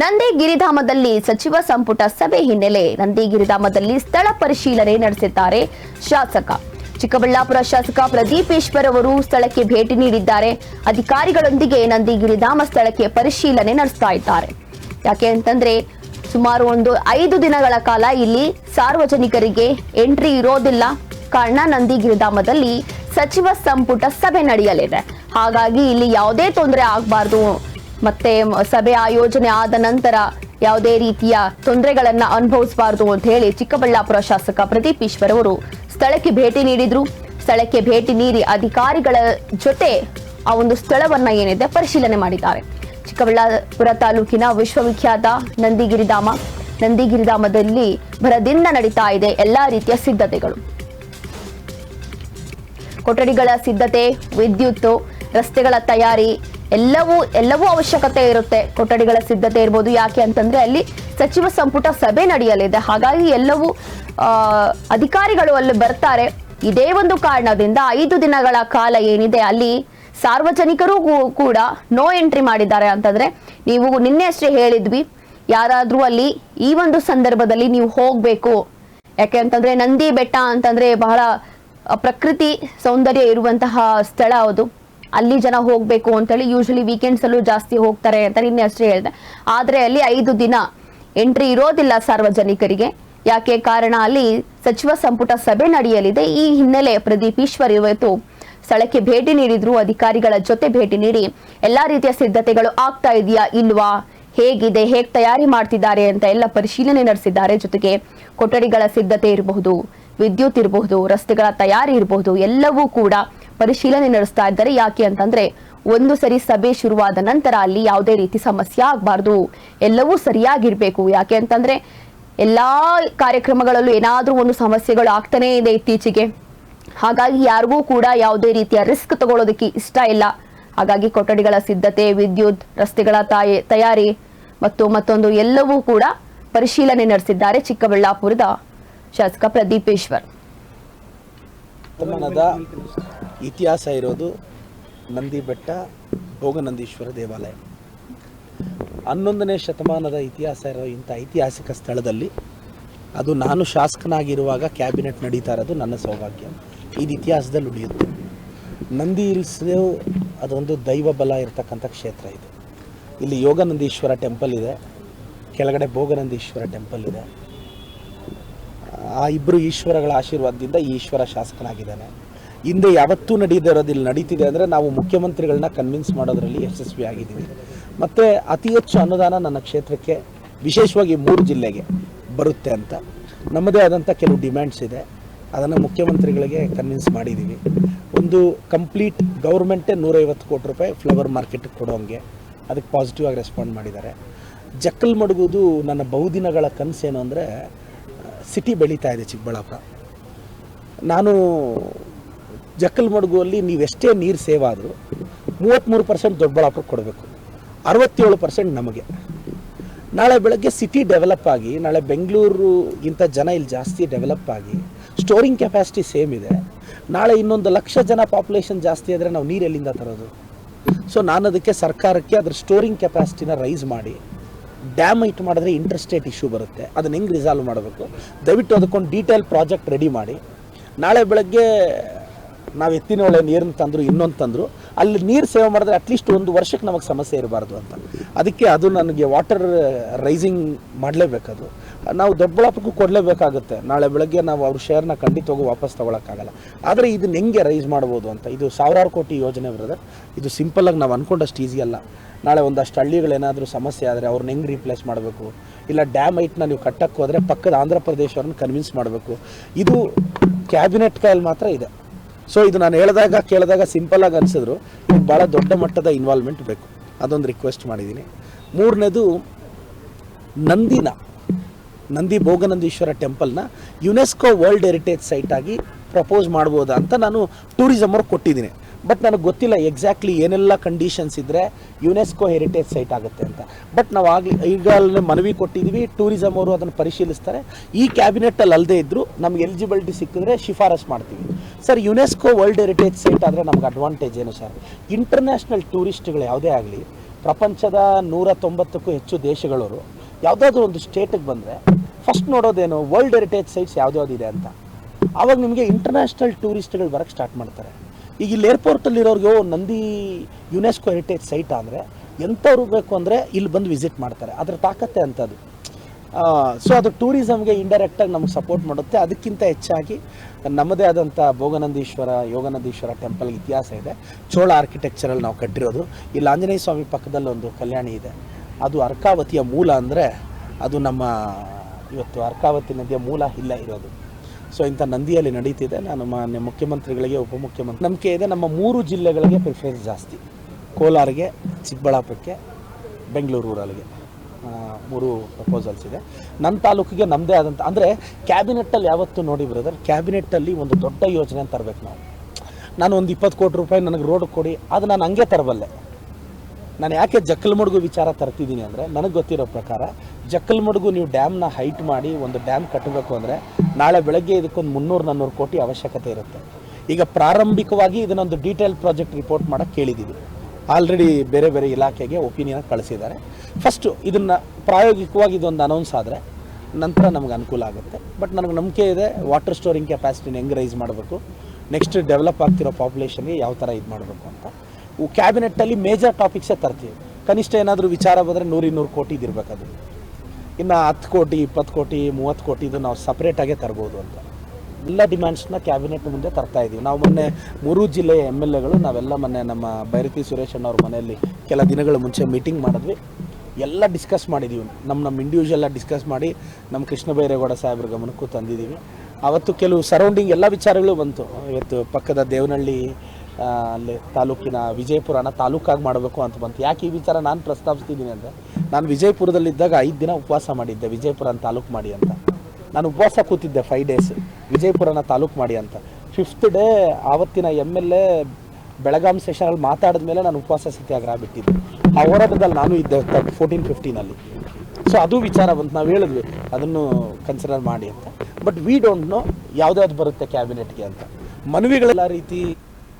ನಂದಿ ಗಿರಿಧಾಮದಲ್ಲಿ ಸಚಿವ ಸಂಪುಟ ಸಭೆ ಹಿನ್ನೆಲೆ ನಂದಿ ಗಿರಿಧಾಮದಲ್ಲಿ ಸ್ಥಳ ಪರಿಶೀಲನೆ ನಡೆಸಿದ್ದಾರೆ ಶಾಸಕ. ಚಿಕ್ಕಬಳ್ಳಾಪುರ ಶಾಸಕ ಪ್ರದೀಪ್ ಈಶ್ವರ್ ಅವರು ಸ್ಥಳಕ್ಕೆ ಭೇಟಿ ನೀಡಿದ್ದಾರೆ. ಅಧಿಕಾರಿಗಳೊಂದಿಗೆ ನಂದಿ ಗಿರಿಧಾಮ ಸ್ಥಳಕ್ಕೆ ಪರಿಶೀಲನೆ ನಡೆಸ್ತಾ ಇದ್ದಾರೆ. ಯಾಕೆ ಅಂತಂದ್ರೆ ಸುಮಾರು ಒಂದು ಐದು ದಿನಗಳ ಕಾಲ ಇಲ್ಲಿ ಸಾರ್ವಜನಿಕರಿಗೆ ಎಂಟ್ರಿ ಇರೋದಿಲ್ಲ. ಕಾರಣ ನಂದಿ ಗಿರಿಧಾಮದಲ್ಲಿ ಸಚಿವ ಸಂಪುಟ ಸಭೆ ನಡೆಯಲಿದೆ. ಹಾಗಾಗಿ ಇಲ್ಲಿ ಯಾವುದೇ ತೊಂದರೆ ಆಗಬಾರ್ದು ಮತ್ತೆ ಸಭೆ ಆಯೋಜನೆ ಆದ ನಂತರ ಯಾವುದೇ ರೀತಿಯ ತೊಂದರೆಗಳನ್ನ ಅನುಭವಿಸಬಾರದು ಅಂತ ಹೇಳಿ ಚಿಕ್ಕಬಳ್ಳಾಪುರ ಶಾಸಕ ಪ್ರದೀಪ್ ಈಶ್ವರ್ ಅವರು ಸ್ಥಳಕ್ಕೆ ಭೇಟಿ ನೀಡಿದ್ರು. ಸ್ಥಳಕ್ಕೆ ಭೇಟಿ ನೀಡಿ ಅಧಿಕಾರಿಗಳ ಜೊತೆ ಆ ಒಂದು ಸ್ಥಳವನ್ನ ಏನಿದೆ ಪರಿಶೀಲನೆ ಮಾಡಿದ್ದಾರೆ. ಚಿಕ್ಕಬಳ್ಳಾಪುರ ತಾಲೂಕಿನ ವಿಶ್ವವಿಖ್ಯಾತ ನಂದಿಗಿರಿಧಾಮ ನಂದಿಗಿರಿಧಾಮದಲ್ಲಿ ಭರದಿಂದ ನಡೀತಾ ಇದೆ ಎಲ್ಲಾ ರೀತಿಯ ಸಿದ್ಧತೆಗಳು. ಕೊಠಡಿಗಳ ಸಿದ್ಧತೆ ವಿದ್ಯುತ್ ರಸ್ತೆಗಳ ತಯಾರಿ ಎಲ್ಲವೂ ಎಲ್ಲವೂ ಅವಶ್ಯಕತೆ ಇರುತ್ತೆ. ಕೊಠಡಿಗಳ ಸಿದ್ಧತೆ ಇರ್ಬೋದು ಯಾಕೆ ಅಂತಂದ್ರೆ ಅಲ್ಲಿ ಸಚಿವ ಸಂಪುಟ ಸಭೆ ನಡೆಯಲಿದೆ. ಹಾಗಾಗಿ ಎಲ್ಲವೂ ಅಧಿಕಾರಿಗಳು ಅಲ್ಲಿ ಬರ್ತಾರೆ. ಇದೇ ಒಂದು ಕಾರಣದಿಂದ ಐದು ದಿನಗಳ ಕಾಲ ಏನಿದೆ, ಅಲ್ಲಿ ಸಾರ್ವಜನಿಕರು ಕೂಡ ನೋ ಎಂಟ್ರಿ ಮಾಡಿದ್ದಾರೆ ಅಂತಂದ್ರೆ ನೀವು ನಿನ್ನೆ ಅಷ್ಟೇ ಹೇಳಿದ್ವಿ. ಯಾರಾದ್ರೂ ಅಲ್ಲಿ ಈ ಒಂದು ಸಂದರ್ಭದಲ್ಲಿ ನೀವು ಹೋಗ್ಬೇಕು. ಯಾಕೆ ಅಂತಂದ್ರೆ ನಂದಿ ಬೆಟ್ಟ ಅಂತಂದ್ರೆ ಬಹಳ ಪ್ರಕೃತಿ ಸೌಂದರ್ಯ ಇರುವಂತಹ ಸ್ಥಳ ಅದು. ಅಲ್ಲಿ ಜನ ಹೋಗ್ಬೇಕು ಅಂತೇಳಿ ಯೂಶಲಿ ವೀಕೆಂಡ್ಸ್ ಅಲ್ಲೂ ಜಾಸ್ತಿ ಹೋಗ್ತಾರೆ ಅಂತ ನಿನ್ನೆ ಅಷ್ಟೇ ಹೇಳಿದೆ. ಆದ್ರೆ ಅಲ್ಲಿ ಐದು ದಿನ ಎಂಟ್ರಿ ಇರೋದಿಲ್ಲ ಸಾರ್ವಜನಿಕರಿಗೆ. ಯಾಕೆ ಕಾರಣ? ಅಲ್ಲಿ ಸಚಿವ ಸಂಪುಟ ಸಭೆ ನಡೆಯಲಿದೆ. ಈ ಹಿನ್ನೆಲೆ ಪ್ರದೀಪ್ ಈಶ್ವರ್ ಇವತ್ತು ಸ್ಥಳಕ್ಕೆ ಭೇಟಿ ನೀಡಿದ್ರು. ಅಧಿಕಾರಿಗಳ ಜೊತೆ ಭೇಟಿ ನೀಡಿ ಎಲ್ಲಾ ರೀತಿಯ ಸಿದ್ಧತೆಗಳು ಆಗ್ತಾ ಇದೆಯಾ ಇಲ್ವಾ? ಹೇಗಿದೆ? ಹೇಗ್ ತಯಾರಿ ಮಾಡ್ತಿದ್ದಾರೆ ಅಂತ ಎಲ್ಲ ಪರಿಶೀಲನೆ ನಡೆಸಿದ್ದಾರೆ. ಜೊತೆಗೆ ಕೊಠಡಿಗಳ ಸಿದ್ಧತೆ ಇರಬಹುದು, ವಿದ್ಯುತ್ ಇರಬಹುದು, ರಸ್ತೆಗಳ ತಯಾರಿ ಇರಬಹುದು, ಎಲ್ಲವೂ ಕೂಡ ಪರಿಶೀಲನೆ ನಡೆಸ್ತಾ ಇದ್ದಾರೆ. ಯಾಕೆ ಅಂತಂದ್ರೆ ಒಂದು ಸರಿ ಸಭೆ ಶುರುವಾದ ನಂತರ ಅಲ್ಲಿ ಯಾವುದೇ ರೀತಿ ಸಮಸ್ಯೆ ಆಗಬಾರ್ದು. ಎಲ್ಲವೂ ಸರಿಯಾಗಿರ್ಬೇಕು. ಯಾಕೆ ಅಂತಂದ್ರೆ ಎಲ್ಲಾ ಕಾರ್ಯಕ್ರಮಗಳಲ್ಲೂ ಏನಾದ್ರೂ ಒಂದು ಸಮಸ್ಯೆಗಳು ಆಗ್ತಾನೇ ಇದೆ ಇತ್ತೀಚೆಗೆ. ಹಾಗಾಗಿ ಯಾರಿಗೂ ಕೂಡ ಯಾವುದೇ ರೀತಿಯ ರಿಸ್ಕ್ ತಗೊಳ್ಳೋದಕ್ಕೆ ಇಷ್ಟ ಇಲ್ಲ. ಹಾಗಾಗಿ ಕೊಠಡಿಗಳ ಸಿದ್ಧತೆ, ವಿದ್ಯುತ್, ರಸ್ತೆಗಳ ತಾಯಿ, ತಯಾರಿ ಮತ್ತು ಮತ್ತೊಂದು ಎಲ್ಲವೂ ಕೂಡ ಪರಿಶೀಲನೆ ನಡೆಸಿದ್ದಾರೆ ಚಿಕ್ಕಬಳ್ಳಾಪುರದ ಶಾಸಕ ಪ್ರದೀಪ್ ಈಶ್ವರ್ ಶತಮಾನದ ಇತಿಹಾಸ ಇರೋದು ನಂದಿ ಬೆಟ್ಟ, ಭೋಗನಂದೀಶ್ವರ ದೇವಾಲಯ. ಹನ್ನೊಂದನೇ ಶತಮಾನದ ಇತಿಹಾಸ ಇರೋ ಇಂಥ ಐತಿಹಾಸಿಕ ಸ್ಥಳದಲ್ಲಿ ಅದು ನಾನು ಶಾಸಕನಾಗಿರುವಾಗ ಕ್ಯಾಬಿನೆಟ್ ನಡೀತಾ ಇರೋದು ನನ್ನ ಸೌಭಾಗ್ಯ. ಇದು ಇತಿಹಾಸದಲ್ಲಿ ಉಳಿಯುತ್ತೆ. ನಂದಿ ಹಿಲ್ಸ್ ಅದೊಂದು ದೈವ ಬಲ ಇರತಕ್ಕಂಥ ಕ್ಷೇತ್ರ ಇದು. ಇಲ್ಲಿ ಯೋಗನಂದೀಶ್ವರ ಟೆಂಪಲ್ ಇದೆ, ಕೆಳಗಡೆ ಭೋಗನಂದೀಶ್ವರ ಟೆಂಪಲ್ ಇದೆ. ಆ ಇಬ್ಬರು ಈಶ್ವರಗಳ ಆಶೀರ್ವಾದದಿಂದ ಈಶ್ವರ ಶಾಸಕನಾಗಿದ್ದಾನೆ. ಹಿಂದೆ ಯಾವತ್ತೂ ನಡೀದೇ ಇರೋದು ಇಲ್ಲಿ ನಡೀತಿದೆ ಅಂದರೆ ನಾವು ಮುಖ್ಯಮಂತ್ರಿಗಳನ್ನ ಕನ್ವಿನ್ಸ್ ಮಾಡೋದರಲ್ಲಿ ಯಶಸ್ವಿ ಆಗಿದ್ದೀವಿ. ಮತ್ತು ಅತಿ ಹೆಚ್ಚು ಅನುದಾನ ನನ್ನ ಕ್ಷೇತ್ರಕ್ಕೆ ವಿಶೇಷವಾಗಿ ಮೂರು ಜಿಲ್ಲೆಗೆ ಬರುತ್ತೆ ಅಂತ. ನಮ್ಮದೇ ಆದಂಥ ಕೆಲವು ಡಿಮ್ಯಾಂಡ್ಸ್ ಇದೆ. ಅದನ್ನು ಮುಖ್ಯಮಂತ್ರಿಗಳಿಗೆ ಕನ್ವಿನ್ಸ್ ಮಾಡಿದ್ದೀವಿ. ಒಂದು ಕಂಪ್ಲೀಟ್ ಗೌರ್ಮೆಂಟೇ ನೂರೈವತ್ತು ಕೋಟಿ ರೂಪಾಯಿ ಫ್ಲವರ್ ಮಾರ್ಕೆಟ್ಗೆ ಕೊಡೋಂಗೆ. ಅದಕ್ಕೆ ಪಾಸಿಟಿವ್ ಆಗಿ ರೆಸ್ಪಾಂಡ್ ಮಾಡಿದ್ದಾರೆ. ಜಕ್ಕಲ್ ಮಡಗುವುದು ನನ್ನ ಬಹುದಿನಗಳ ಕನಸೇನು ಅಂದರೆ ಸಿಟಿ ಬೆಳೀತಾ ಇದೆ ಚಿಕ್ಕಬಳ್ಳಾಪುರ. ನಾನು ಜಕ್ಕಲ್ ನೀವು ನೀವೆಷ್ಟೇ ನೀರು ಸೇವ್ ಆದರೂ ಮೂವತ್ತ್ಮೂರು ಪರ್ಸೆಂಟ್ ದೊಡ್ಡಬಳ್ಳಾಪುರಕ್ಕೆ ಕೊಡಬೇಕು. ಅರವತ್ತೇಳು ಪರ್ಸೆಂಟ್ ನಮಗೆ. ನಾಳೆ ಬೆಳಗ್ಗೆ ಸಿಟಿ ಡೆವಲಪ್ ಆಗಿ, ನಾಳೆ ಇಂಥ ಜನ ಇಲ್ಲಿ ಜಾಸ್ತಿ ಡೆವಲಪ್ ಆಗಿ ಸ್ಟೋರಿಂಗ್ ಕೆಪಾಸಿಟಿ ಸೇಮ್ ಇದೆ. ನಾಳೆ ಇನ್ನೊಂದು ಲಕ್ಷ ಜನ ಪಾಪ್ಯುಲೇಷನ್ ಜಾಸ್ತಿ ಆದರೆ ನಾವು ನೀರು ಎಲ್ಲಿಂದ ತರೋದು? ಸೊ ನಾನು ಅದಕ್ಕೆ ಸರ್ಕಾರಕ್ಕೆ ಅದ್ರ ಸ್ಟೋರಿಂಗ್ ಕೆಪಾಸಿಟಿನ ರೈಸ್ ಮಾಡಿ ಡ್ಯಾಮ್ ಇಟ್ ಮಾಡಿದ್ರೆ ಇಂಟರ್ಸ್ಟೇಟ್ ಇಶ್ಯೂ ಬರುತ್ತೆ. ಅದನ್ನ ಹೆಂಗೆ ರಿಸಾಲ್ವ್ ಮಾಡಬೇಕು? ದಯವಿಟ್ಟು ಅದಕ್ಕೊಂದು ಡೀಟೇಲ್ ಪ್ರಾಜೆಕ್ಟ್ ರೆಡಿ ಮಾಡಿ. ನಾಳೆ ಬೆಳಗ್ಗೆ ನಾವು ಎತ್ತಿನ ಒಳ್ಳೆ ನೀರನ್ನು ತಂದರು, ಇನ್ನೊಂದು ತಂದರು. ಅಲ್ಲಿ ನೀರು ಸೇವೆ ಮಾಡಿದ್ರೆ ಅಟ್ಲೀಸ್ಟ್ ಒಂದು ವರ್ಷಕ್ಕೆ ನಮಗೆ ಸಮಸ್ಯೆ ಇರಬಾರ್ದು ಅಂತ. ಅದಕ್ಕೆ ಅದು ನನಗೆ ವಾಟರ್ ರೈಸಿಂಗ್ ಮಾಡಲೇಬೇಕದು. ನಾವು ದೊಡ್ಡಬಳ್ಳಾಪುರಕ್ಕೂ ಕೊಡಲೇಬೇಕಾಗುತ್ತೆ. ನಾಳೆ ಬೆಳಗ್ಗೆ ನಾವು ಅವ್ರ ಶೇರ್ನ ಖಂಡಿತವಾಗಿ ವಾಪಸ್ ತೊಗೊಳಕ್ಕಾಗಲ್ಲ. ಆದರೆ ಇದನ್ನ ಹೆಂಗೆ ರೈಸ್ ಮಾಡ್ಬೋದು ಅಂತ. ಇದು ಸಾವಿರಾರು ಕೋಟಿ ಯೋಜನೆ ಬ್ರದರ್. ಇದು ಸಿಂಪಲ್ಲಾಗಿ ನಾವು ಅಂದ್ಕೊಂಡಷ್ಟು ಈಸಿ ಅಲ್ಲ. ನಾಳೆ ಒಂದಷ್ಟು ಹಳ್ಳಿಗಳೇನಾದರೂ ಸಮಸ್ಯೆ ಆದರೆ ಅವ್ರನ್ನ ಹೆಂಗೆ ರೀಪ್ಲೇಸ್ ಮಾಡಬೇಕು? ಇಲ್ಲ ಡ್ಯಾಮ್ ಐಟ್ನ ನೀವು ಕಟ್ಟಕ್ಕೆ ಹೋದರೆ ಪಕ್ಕದ ಆಂಧ್ರ ಪ್ರದೇಶವ್ರನ್ನ ಕನ್ವಿನ್ಸ್ ಮಾಡಬೇಕು. ಇದು ಕ್ಯಾಬಿನೆಟ್ ಕೈಯಲ್ಲಿ ಮಾತ್ರ ಇದೆ. ಸೊ ಇದು ನಾನು ಹೇಳಿದಾಗ, ಕೇಳಿದಾಗ ಸಿಂಪಲಾಗಿ ಅನಿಸಿದ್ರು. ಭಾಳ ದೊಡ್ಡ ಮಟ್ಟದ ಇನ್ವಾಲ್ವ್ಮೆಂಟ್ ಬೇಕು. ಅದೊಂದು ರಿಕ್ವೆಸ್ಟ್ ಮಾಡಿದ್ದೀನಿ. ಮೂರನೇದು, ನಂದಿನ, ನಂದಿ ಭೋಗನಂದೀಶ್ವರ ಟೆಂಪಲ್ನ ಯುನೆಸ್ಕೋ ವರ್ಲ್ಡ್ ಹೆರಿಟೇಜ್ ಸೈಟ್ ಆಗಿ ಪ್ರಪೋಸ್ ಮಾಡ್ಬೋದಾ ಅಂತ ನಾನು ಟೂರಿಸಮ್ ಅವ್ರಿಗೆ ಕೊಟ್ಟಿದ್ದೀನಿ. ಬಟ್ ನನಗೆ ಗೊತ್ತಿಲ್ಲ ಎಕ್ಸಾಕ್ಟ್ಲಿ ಏನೆಲ್ಲ ಕಂಡೀಷನ್ಸ್ ಇದ್ದರೆ ಯುನೆಸ್ಕೋ ಹೆರಿಟೇಜ್ ಸೈಟ್ ಆಗುತ್ತೆ ಅಂತ. ಬಟ್ ನಾವು ಆಗಲಿ ಈಗಾಗಲೇ ಮನವಿ ಕೊಟ್ಟಿದ್ದೀವಿ ಟೂರಿಸಮ್ ಅವರು ಅದನ್ನು ಪರಿಶೀಲಿಸ್ತಾರೆ. ಈ ಕ್ಯಾಬಿನೆಟ್ಟಲ್ಲಿ ಅಲ್ಲದೆ ಇದ್ದರೂ ನಮ್ಗೆ ಎಲಿಜಿಬಿಲಿಟಿ ಸಿಕ್ಕಿದ್ರೆ ಶಿಫಾರಸ್ ಮಾಡ್ತೀವಿ. Sir UNESCO world heritage site ಆದರೆ ನಮ್ಗೆ ಅಡ್ವಾಂಟೇಜ್ ಏನು ಸರ್ ಇಂಟರ್ನ್ಯಾಷನಲ್ ಟೂರಿಸ್ಟ್ಗಳು ಯಾವುದೇ ಆಗಲಿ, ಪ್ರಪಂಚದ ನೂರ ತೊಂಬತ್ತಕ್ಕೂ ಹೆಚ್ಚು ದೇಶಗಳವರು, ಯಾವುದಾದ್ರೂ ಒಂದು ಸ್ಟೇಟಿಗೆ ಬಂದರೆ ಫಸ್ಟ್ ನೋಡೋದೇನು ವರ್ಲ್ಡ್ ಹೆರಿಟೇಜ್ ಸೈಟ್ಸ್ ಇದೆ ಅಂತ. ಆವಾಗ ನಿಮಗೆ ಇಂಟರ್ನ್ಯಾಷನಲ್ ಟೂರಿಸ್ಟ್ಗಳು ಬರೋಕ್ಕೆ ಸ್ಟಾರ್ಟ್ ಮಾಡ್ತಾರೆ. ಈಗ ಇಲ್ಲಿ ಏರ್ಪೋರ್ಟಲ್ಲಿರೋರಿಗೆ ಇರೋರಿಗೆ ನಂದಿ ಯುನೆಸ್ಕೋ ಹೆರಿಟೇಜ್ ಸೈಟ್ ಅಂದರೆ ಎಂಥವ್ರು ಬೇಕು ಅಂದರೆ ಇಲ್ಲಿ ಬಂದು ವಿಸಿಟ್ ಮಾಡ್ತಾರೆ. ಅದ್ರ ತಾಕತ್ತೆ ಅಂಥದ್ದು. ಸೊ ಅದು ಟೂರಿಸಮ್ಗೆ ಇಂಡೈರೆಕ್ಟಾಗಿ ನಮಗೆ ಸಪೋರ್ಟ್ ಮಾಡುತ್ತೆ. ಅದಕ್ಕಿಂತ ಹೆಚ್ಚಾಗಿ ನಮ್ಮದೇ ಆದಂಥ ಭೋಗನಂದೀಶ್ವರ, ಯೋಗನಂದೀಶ್ವರ ಟೆಂಪಲ್ ಇತಿಹಾಸ ಇದೆ. ಚೋಳ ಆರ್ಕಿಟೆಕ್ಚರಲ್ಲಿ ನಾವು ಕಟ್ಟಿರೋದು. ಇಲ್ಲಿ ಆಂಜನೇಯ ಸ್ವಾಮಿ ಪಕ್ಕದಲ್ಲಿ ಒಂದು ಕಲ್ಯಾಣಿ ಇದೆ. ಅದು ಅರ್ಕಾವತಿಯ ಮೂಲ ಅಂದರೆ ಅದು ನಮ್ಮ ಇವತ್ತು ಅರ್ಕಾವತಿ ನದಿಯ ಮೂಲ ಇಲ್ಲ ಇರೋದು. ಸೊ ಇಂಥ ನಂದಿಯಲ್ಲಿ ನಡೀತಿದೆ. ನಾನು ಮಾನ್ಯ ಮುಖ್ಯಮಂತ್ರಿಗಳಿಗೆ, ಉಪಮುಖ್ಯಮಂತ್ರಿ ನಂಬಿಕೆ ಇದೆ. ನಮ್ಮ ಮೂರು ಜಿಲ್ಲೆಗಳಿಗೆ ಪ್ರಿಫರೆನ್ಸ್ ಜಾಸ್ತಿ. ಕೋಲಾರಿಗೆ, ಚಿಕ್ಕಬಳ್ಳಾಪುರಕ್ಕೆ, ಬೆಂಗಳೂರು ಊರಲ್ಲಿಗೆ ಮೂರು ಪ್ರಪೋಸಲ್ಸ್ ಇದೆ. ನನ್ನ ತಾಲೂಕಿಗೆ ನಮ್ಮದೇ ಆದಂಥ ಅಂದರೆ ಕ್ಯಾಬಿನೆಟ್ಟಲ್ಲಿ ಯಾವತ್ತು ನೋಡಿ ಬ್ರದರ್ ಕ್ಯಾಬಿನೆಟ್ಟಲ್ಲಿ ಒಂದು ದೊಡ್ಡ ಯೋಜನೆ ತರಬೇಕು ನಾವು. ನಾನು ಒಂದು ಇಪ್ಪತ್ತು ಕೋಟಿ ರೂಪಾಯಿ ನನಗೆ ರೋಡ್ ಕೊಡಿ, ಅದು ನಾನು ಹಂಗೆ ತರಬಲ್ಲೆ ನಾನು ಯಾಕೆ ಜಕ್ಕಲ್ಮಡುಗು ವಿಚಾರ ತರ್ತಿದ್ದೀನಿ ಅಂದರೆ, ನನಗೆ ಗೊತ್ತಿರೋ ಪ್ರಕಾರ ಜಕ್ಕಲ್ಮಡುಗು ನೀವು ಡ್ಯಾಮ್ನ ಹೈಟ್ ಮಾಡಿ ಒಂದು ಡ್ಯಾಮ್ ಕಟ್ಟಬೇಕು ಅಂದರೆ ನಾಳೆ ಬೆಳಗ್ಗೆ ಇದಕ್ಕೊಂದು ಮುನ್ನೂರು ನಾನ್ನೂರು ಕೋಟಿ ಅವಶ್ಯಕತೆ ಇರುತ್ತೆ. ಈಗ ಪ್ರಾರಂಭಿಕವಾಗಿ ಇದನ್ನೊಂದು ಡೀಟೇಲ್ ಪ್ರಾಜೆಕ್ಟ್ ರಿಪೋರ್ಟ್ ಮಾಡಕ್ಕೆ ಕೇಳಿದ್ದೀವಿ ಆಲ್ರೆಡಿ ಬೇರೆ ಬೇರೆ ಇಲಾಖೆಗೆ ಒಪಿನಿಯನ್ ಕಳಿಸಿದ್ದಾರೆ. ಫಸ್ಟು ಇದನ್ನು ಪ್ರಾಯೋಗಿಕವಾಗಿ ಇದೊಂದು ಅನೌನ್ಸ್ ಆದರೆ ನಂತರ ನಮ್ಗೆ ಅನುಕೂಲ ಆಗುತ್ತೆ. ಬಟ್ ನನಗೆ ನಂಬಿಕೆ ಇದೆ ವಾಟರ್ ಸ್ಟೋರಿಂಗ್ ಕೆಪಾಸಿಟಿನ ಹೆಂಗೆ ರೈಸ್ ಮಾಡಬೇಕು ನೆಕ್ಸ್ಟ್ ಡೆವಲಪ್ ಆಗ್ತಿರೋ ಪಾಪ್ಯುಲೇಷನ್ಗೆ ಯಾವ ಥರ ಇದು ಮಾಡಬೇಕು ಅಂತ. ಕ್ಯಾಬಿನೆಟ್ಟಲ್ಲಿ ಮೇಜರ್ ಟಾಪಿಕ್ಸೇ ತರ್ತೀವಿ. ಕನಿಷ್ಠ ಏನಾದರೂ ವಿಚಾರ ಬಂದರೆ ನೂರಿನ್ನೂರು ಕೋಟಿ ಇದಿರಬೇಕಾದ್ರೆ ಇನ್ನು ಹತ್ತು ಕೋಟಿ, ಇಪ್ಪತ್ತು ಕೋಟಿ, ಮೂವತ್ತು ಕೋಟಿ ಇದು ನಾವು ಸಪ್ರೇಟಾಗೆ ತರ್ಬೋದು ಅಂತ. ಎಲ್ಲ ಡಿಮ್ಯಾಂಡ್ಸ್ನ ಕ್ಯಾಬಿನೆಟ್ ಮುಂದೆ ತರ್ತಾ ಇದ್ದೀವಿ ನಾವು ಮೊನ್ನೆ ಮೂರು ಜಿಲ್ಲೆಯ ಎಂ ಎಲ್ ಎಗಳು ನಾವೆಲ್ಲ ಮೊನ್ನೆ ನಮ್ಮ ಬೈರತಿ ಸುರೇಶ್ ಅಣ್ಣವ್ರ ಮನೆಯಲ್ಲಿ ಕೆಲ ದಿನಗಳ ಮುಂಚೆ ಮೀಟಿಂಗ್ ಮಾಡಿದ್ವಿ. ಎಲ್ಲ ಡಿಸ್ಕಸ್ ಮಾಡಿದ್ದೀವಿ ನಮ್ಮ ನಮ್ಮ ಇಂಡಿವಿಜುವಲ್ ಡಿಸ್ಕಸ್ ಮಾಡಿ ನಮ್ಮ ಕೃಷ್ಣ ಬೈರೇಗೌಡ ಸಾಹೇಬ್ರ ಗಮನಕ್ಕೂ ತಂದಿದ್ದೀವಿ ಅವತ್ತು ಕೆಲವು ಸರೌಂಡಿಂಗ್ ಎಲ್ಲ ವಿಚಾರಗಳು ಬಂತು. ಇವತ್ತು ಪಕ್ಕದ ದೇವನಹಳ್ಳಿ ಅಲ್ಲಿ ತಾಲೂಕಿನ ವಿಜಯಪುರನ ತಾಲೂಕಾಗಿ ಮಾಡಬೇಕು ಅಂತ ಬಂತು. ಯಾಕೆ ಈ ವಿಚಾರ ನಾನು ಪ್ರಸ್ತಾಪಿಸ್ತಿದ್ದೀನಿ ಅಂದರೆ ನಾನು ವಿಜಯಪುರದಲ್ಲಿದ್ದಾಗ ಐದು ದಿನ ಉಪವಾಸ ಮಾಡಿದ್ದೆ, ವಿಜಯಪುರನ ತಾಲೂಕು ಮಾಡಿ ಅಂತ. ನಾನು ಉಪವಾಸ ಕೂತಿದ್ದೆ ಫೈವ್ ಡೇಸ್ ವಿಜಯಪುರನ ತಾಲೂಕು ಮಾಡಿ ಅಂತ. ಫಿಫ್ತ್ ಡೇ ಆವತ್ತಿನ ಎಂ ಎಲ್ ಎ ಬೆಳಗಾಂ ಸೆಷನಲ್ಲಿ ಮಾತಾಡಿದ ಮೇಲೆ ನಾನು ಉಪವಾಸ ಸತ್ಯಾಗ್ರಹ ಬಿಟ್ಟಿದ್ದೆ ಆ ಹೋರಾಟದಲ್ಲಿ ನಾನು ಇದ್ದೆ ಫೋರ್ಟೀನ್ ಫಿಫ್ಟೀನಲ್ಲಿ ಸೊ ಅದು ವಿಚಾರ ಬಂತು. ನಾವು ಹೇಳಿದ್ವಿ, ಅದನ್ನು ಕನ್ಸಿಡರ್ ಮಾಡಿ ಅಂತ. ಬಟ್ ವಿ ಡೋಂಟ್ ನೋ ಯಾವ್ದು ಬರುತ್ತೆ ಕ್ಯಾಬಿನೆಟ್ಗೆ ಅಂತ. ಮನವಿಗಳೆಲ್ಲ ರೀತಿ